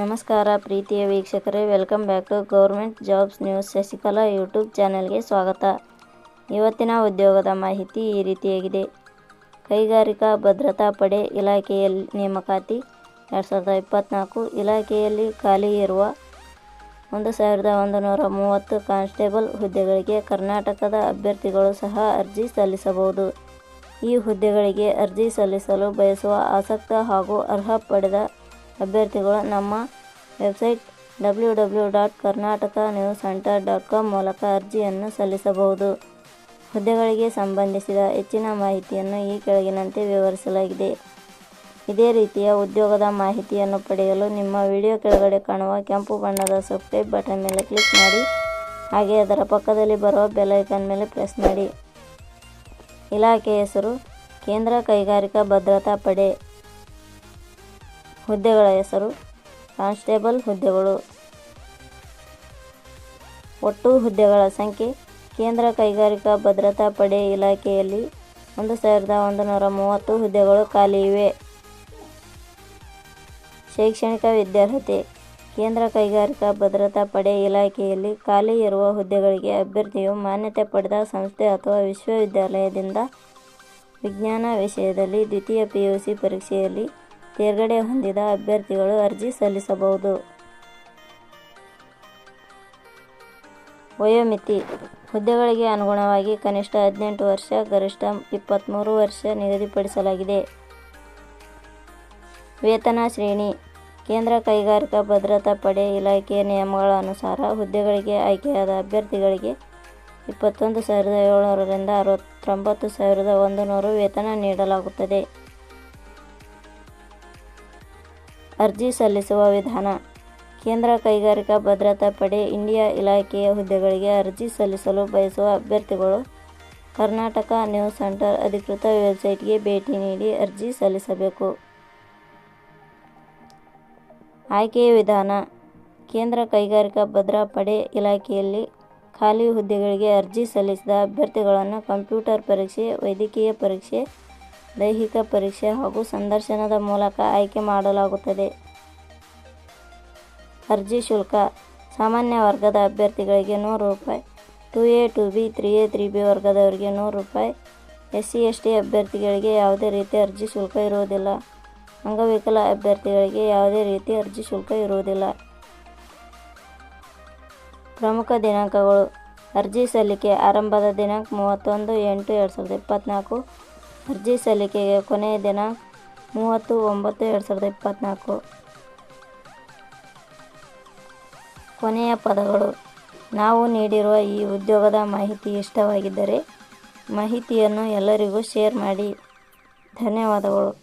ನಮಸ್ಕಾರ ಪ್ರೀತಿಯ ವೀಕ್ಷಕರೇ, welcome back to government jobs news Shashikala YouTube ಚಾನೆಲ್ಗೆ ಸ್ವಾಗತ. ಇವತ್ತಿನ ಉದ್ಯೋಗದ ಮಾಹಿತಿ ಈ ರೀತಿಯಾಗಿದೆ. ಕೈಗಾರಿಕಾ ಭದ್ರತಾ ಪಡೆ ಇಲಾಖೆಯಲ್ಲಿ ನೇಮಕಾತಿ ಎರಡು ಸಾವಿರದ ಇಪ್ಪತ್ತ್ನಾಲ್ಕು ಇಲಾಖೆಯಲ್ಲಿ ಖಾಲಿ ಇರುವ ಒಂದು ಸಾವಿರದ ಒಂದು ನೂರ ಮೂವತ್ತು ಕಾನ್ಸ್ಟೇಬಲ್ ಹುದ್ದೆಗಳಿಗೆ ಕರ್ನಾಟಕದ ಅಭ್ಯರ್ಥಿಗಳು ಸಹ ಅರ್ಜಿ ಸಲ್ಲಿಸಬಹುದು. ಈ ಹುದ್ದೆಗಳಿಗೆ ಅರ್ಜಿ ಸಲ್ಲಿಸಲು ಬಯಸುವ ಆಸಕ್ತ ಹಾಗೂ ಅರ್ಹ ಪಡೆದ ಅಭ್ಯರ್ಥಿಗಳು ನಮ್ಮ website W W dot Karnataka news centre dot com ಮೂಲಕ ಅರ್ಜಿಯನ್ನು ಸಲ್ಲಿಸಬಹುದು. ಹುದ್ದೆಗಳಿಗೆ ಸಂಬಂಧಿಸಿದ ಹೆಚ್ಚಿನ ಮಾಹಿತಿಯನ್ನು ಈ ಕೆಳಗಿನಂತೆ ವಿವರಿಸಲಾಗಿದೆ. ಇದೇ ರೀತಿಯ ಉದ್ಯೋಗದ ಮಾಹಿತಿಯನ್ನು ಪಡೆಯಲು ನಿಮ್ಮ ವಿಡಿಯೋ ಕೆಳಗಡೆ ಕಾಣುವ ಕೆಂಪು ಬಣ್ಣದ ಸಬ್ಸ್ಕ್ರೈಬ್ ಬಟನ್ ಮೇಲೆ ಕ್ಲಿಕ್ ಮಾಡಿ, ಹಾಗೆ ಅದರ ಪಕ್ಕದಲ್ಲಿ ಬರುವ ಬೆಲ್ ಐಕಾನ್ ಮೇಲೆ ಪ್ರೆಸ್ ಮಾಡಿ. ಇಲಾಖೆ ಹೆಸರು, ಕೇಂದ್ರ ಕೈಗಾರಿಕಾ ಭದ್ರತಾ ಪಡೆ ಹುದ್ದೆಗಳ ಹೆಸರು, ಕಾನ್ಸ್ಟೇಬಲ್ ಹುದ್ದೆಗಳು. ಒಟ್ಟು ಹುದ್ದೆಗಳ ಸಂಖ್ಯೆ, ಕೇಂದ್ರ ಕೈಗಾರಿಕಾ ಭದ್ರತಾ ಪಡೆ ಇಲಾಖೆಯಲ್ಲಿ ಒಂದು ಸಾವಿರದ ಒಂದು ನೂರ ಮೂವತ್ತು ಹುದ್ದೆಗಳು ಖಾಲಿ ಇವೆ. ಶೈಕ್ಷಣಿಕ ವಿದ್ಯಾರ್ಹತೆ ಕೇಂದ್ರ ಕೈಗಾರಿಕಾ ಭದ್ರತಾ ಪಡೆ ಇಲಾಖೆಯಲ್ಲಿ ಖಾಲಿ ಇರುವ ಹುದ್ದೆಗಳಿಗೆ ಅಭ್ಯರ್ಥಿಯು ಮಾನ್ಯತೆ ಪಡೆದ ಸಂಸ್ಥೆ ಅಥವಾ ವಿಶ್ವವಿದ್ಯಾಲಯದಿಂದ ವಿಜ್ಞಾನ ವಿಷಯದಲ್ಲಿ ದ್ವಿತೀಯ ಪಿಯುಸಿ ಪರೀಕ್ಷೆಯಲ್ಲಿ ತೇರ್ಗಡೆ ಹೊಂದಿದ ಅಭ್ಯರ್ಥಿಗಳು ಅರ್ಜಿ ಸಲ್ಲಿಸಬಹುದು. ವಯೋಮಿತಿ ಹುದ್ದೆಗಳಿಗೆ ಅನುಗುಣವಾಗಿ ಕನಿಷ್ಠ ಹದಿನೆಂಟು ವರ್ಷ, ಗರಿಷ್ಠ ಇಪ್ಪತ್ತ್ಮೂರು ವರ್ಷ ನಿಗದಿಪಡಿಸಲಾಗಿದೆ. ವೇತನ ಶ್ರೇಣಿ ಕೇಂದ್ರ ಕೈಗಾರಿಕಾ ಭದ್ರತಾ ಪಡೆ ಇಲಾಖೆಯ ನಿಯಮಗಳ ಅನುಸಾರ ಹುದ್ದೆಗಳಿಗೆ ಆಯ್ಕೆಯಾದ ಅಭ್ಯರ್ಥಿಗಳಿಗೆ ಇಪ್ಪತ್ತೊಂದು ಸಾವಿರದ ಏಳ್ನೂರರಿಂದ ಅರವತ್ತೊಂಬತ್ತು ಸಾವಿರದ ಒಂದು ನೂರು ವೇತನ ನೀಡಲಾಗುತ್ತದೆ. ಅರ್ಜಿ ಸಲ್ಲಿಸುವ ವಿಧಾನ. ಕೇಂದ್ರ ಕೈಗಾರಿಕಾ ಭದ್ರತಾ ಪಡೆ ಇಂಡಿಯಾ ಇಲಾಖೆಯ ಹುದ್ದೆಗಳಿಗೆ ಅರ್ಜಿ ಸಲ್ಲಿಸಲು ಬಯಸುವ ಅಭ್ಯರ್ಥಿಗಳು ಕರ್ನಾಟಕ ನ್ಯೂಸ್ ಸೆಂಟರ್ ಅಧಿಕೃತ ವೆಬ್ಸೈಟ್ಗೆ ಭೇಟಿ ನೀಡಿ ಅರ್ಜಿ ಸಲ್ಲಿಸಬೇಕು. ಆಯ್ಕೆಯ ವಿಧಾನ. ಕೇಂದ್ರ ಕೈಗಾರಿಕಾ ಭದ್ರಾ ಪಡೆ ಇಲಾಖೆಯಲ್ಲಿ ಖಾಲಿ ಹುದ್ದೆಗಳಿಗೆ ಅರ್ಜಿ ಸಲ್ಲಿಸಿದ ಅಭ್ಯರ್ಥಿಗಳನ್ನು ಕಂಪ್ಯೂಟರ್ ಪರೀಕ್ಷೆ, ವೈದ್ಯಕೀಯ ಪರೀಕ್ಷೆ, ದೈಹಿಕ ಪರೀಕ್ಷೆ ಹಾಗೂ ಸಂದರ್ಶನದ ಮೂಲಕ ಆಯ್ಕೆ ಮಾಡಲಾಗುತ್ತದೆ. ಅರ್ಜಿ ಶುಲ್ಕ. ಸಾಮಾನ್ಯ ವರ್ಗದ ಅಭ್ಯರ್ಥಿಗಳಿಗೆ ನೂರು ರೂಪಾಯಿ. Two A, two B, three A, three B ವರ್ಗದವರಿಗೆ ನೂರು ರೂಪಾಯಿ. ಎಸ್ ಸಿ ಎಸ್ ಟಿ ಅಭ್ಯರ್ಥಿಗಳಿಗೆ ಯಾವುದೇ ರೀತಿ ಅರ್ಜಿ ಶುಲ್ಕ ಇರುವುದಿಲ್ಲ. ಅಂಗವಿಕಲ ಅಭ್ಯರ್ಥಿಗಳಿಗೆ ಯಾವುದೇ ರೀತಿ ಅರ್ಜಿ ಶುಲ್ಕ ಇರುವುದಿಲ್ಲ. ಪ್ರಮುಖ ದಿನಾಂಕಗಳು. ಅರ್ಜಿ ಸಲ್ಲಿಕೆ ಆರಂಭದ ದಿನಾಂಕ ಮೂವತ್ತೊಂದು ಎಂಟು ಎರಡು ಸಾವಿರದ ಇಪ್ಪತ್ತ್ನಾಲ್ಕು ಅರ್ಜಿ ಸಲ್ಲಿಕೆಗೆ ಕೊನೆಯ ದಿನಾಂಕ ಮೂವತ್ತು ಒಂಬತ್ತು ಎರಡು ಸಾವಿರದ ಇಪ್ಪತ್ತ್ನಾಲ್ಕು ಕೊನೆಯ ಪದಗಳು. ನಾವು ನೀಡಿರುವ ಈ ಉದ್ಯೋಗದ ಮಾಹಿತಿ ಇಷ್ಟವಾಗಿದ್ದರೆ ಮಾಹಿತಿಯನ್ನು ಎಲ್ಲರಿಗೂ ಶೇರ್ ಮಾಡಿ. ಧನ್ಯವಾದಗಳು.